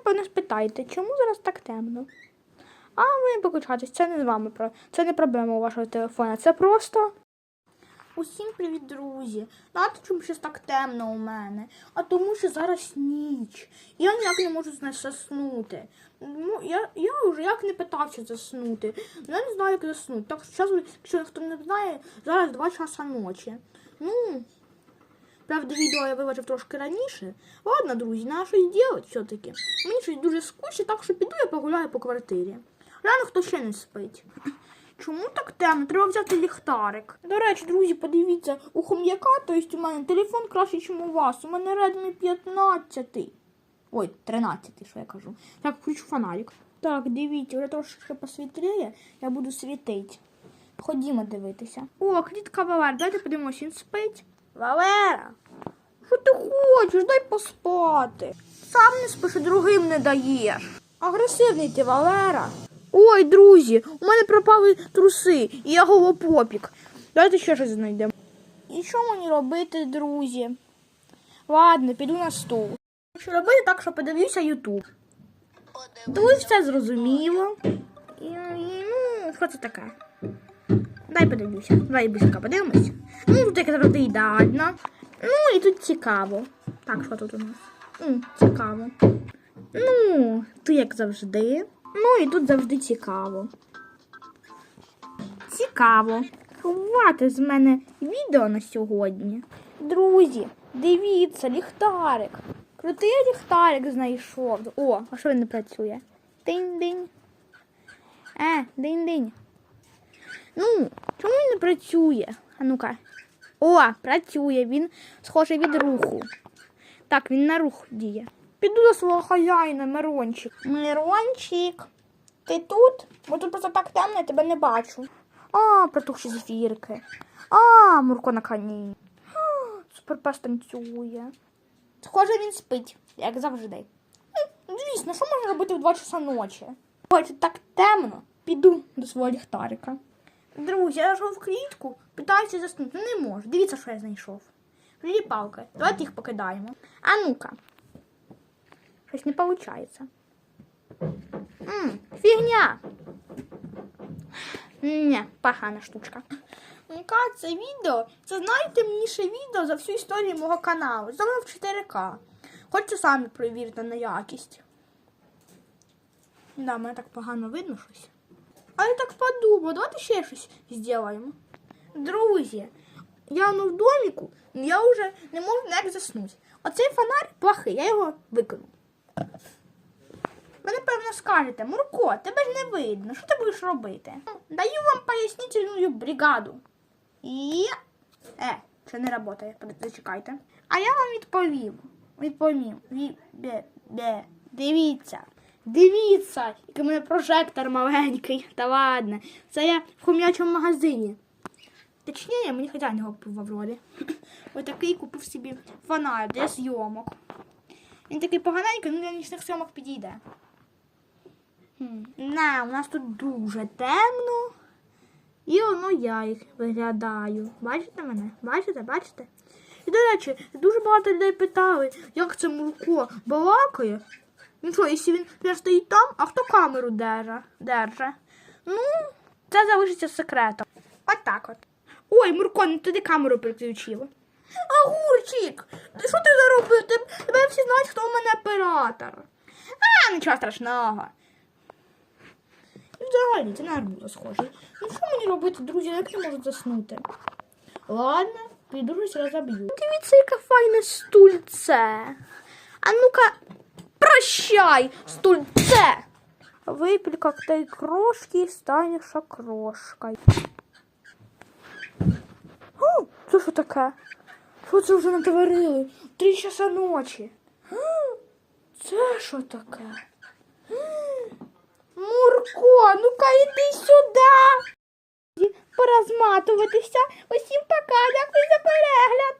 напевно, спитаєте, чому зараз так темно? А ви покучатись, це не з вами про це не проблема у вашого телефона. Це просто. Усім привіт, друзі. Знаєте, чому щось так темно у мене? А тому що зараз ніч. Я ніяк не можу заснути. Ну, я, я вже як не питався заснути. Ну, Я не знаю, як заснути. Так що, якщо хто не знає, зараз 2 часа ночі. Ну, правда, відео я виложив трошки раніше. Ладно, друзі, треба щось робити все-таки. Мені щось дуже скучно, так що піду я погуляю по квартирі. Рано хто ще не спить. Чому так темно? Треба взяти ліхтарик. До речі, друзі, подивіться, у хом'яка, тобто у мене телефон краще, ніж у вас. У мене Redmi 15. Ой, 13, що я кажу. Так, включу фонарик. Так, дивіться, вже трошки посвітліє, я буду світити. Ходімо дивитися. О, клітка Валера, дайте подивимось, він спить. Валера, що ти хочеш? Дай поспати. Сам не спиш, і другим не даєш. Агресивний ти, Валера. Ой, друзі, у мене пропали труси, і я голопопік. Давайте ще щось знайдемо. І що мені робити, друзі? Ладно, піду на стул. Що робити так, що подивлюся Ютуб. Тут все зрозуміло. І, і, ну, що це таке? Дай подивлюся. Давай близько подивимось. Ну, як завжди ідеально. Ну, і тут цікаво. Так, що тут у нас? М, цікаво. Ну, тут як завжди. Ну, і тут завжди цікаво. Цікаво. Хвати з мене відео на сьогодні. Друзі, дивіться, ліхтарик. Крутий ліхтарик знайшов. О, а що він не працює? Динь-динь. Е, динь-динь. Ну, чому він не працює? А ну-ка. О, працює. Він схожий від руху. Так, він на рух діє. Піду до свого хазяїна, Мирончик. Мирончик, ти тут? Бо тут просто так темно, я тебе не бачу. А, протухші зефірки. А, Мурко на коні. Суперпес танцює. Схоже, він спить, як завжди. Звісно, що можна робити в 2 часа ночі? Ой, тут так темно. Піду до свого ліхтарика. Друзі, я зайшов в клітку, питаюся заснути. Ну, не можу. Дивіться, що я знайшов. Приліпалки. Давайте їх покидаємо. А ну-ка. Щось не виходить. М, фігня. Ні, погана штучка. Кажеться, це відео це найтемніше відео за всю історію мого каналу. Знову в 4К. Хочете самі перевірити на якість. Да, мене так погано видно щось. А я так подумав, давайте ще щось зробимо. Друзі, я ну в доміку, я вже не можу ніяк заснути. Оцей фонарь плохий, я його викину. Ви, напевно, скажете, Мурко, тебе ж не видно, що ти будеш робити? Даю вам пояснительну бригаду. І. Е, це не працює, зачекайте. А я вам відповім. Відповім. Ві... Бе... Бе... Дивіться. Дивіться, який у мене прожектор маленький. Та ладно. Це я в хом'ячому магазині. Точніше, мені хазяїн його купив в Аврорі. Ось такий купив собі фонарь для зйомок. Він такий поганенький, ну для нічних зйомок підійде. Не, у нас тут дуже темно. І воно я їх виглядаю. Бачите мене? Бачите, бачите? І, до речі, дуже багато людей питали, як це Мурко балакає. Він що, якщо він прям стоїть там, а хто камеру держа? держа? Ну, це залишиться секретом. От так от. Ой, Мурко, не туди камеру переключила. Огурчик! Ти що ти заробив? Тебе, всі знають, хто в мене оператор. А, нічого страшного. Взагалі, це на арбуза схоже. Ну що мені робити, друзі, як не можу заснути? Ладно, піду щось розоб'ю. Дивіться, яке файне стульце. А ну-ка, прощай, стульце. Випіль коктейль крошки і станеш окрошкою. О, це що таке? Що це вже натворили? Три часа ночі. Це що таке? Мурко, ну-ка йди сюди. Пора зматуватися. Усім пока, дякую за перегляд.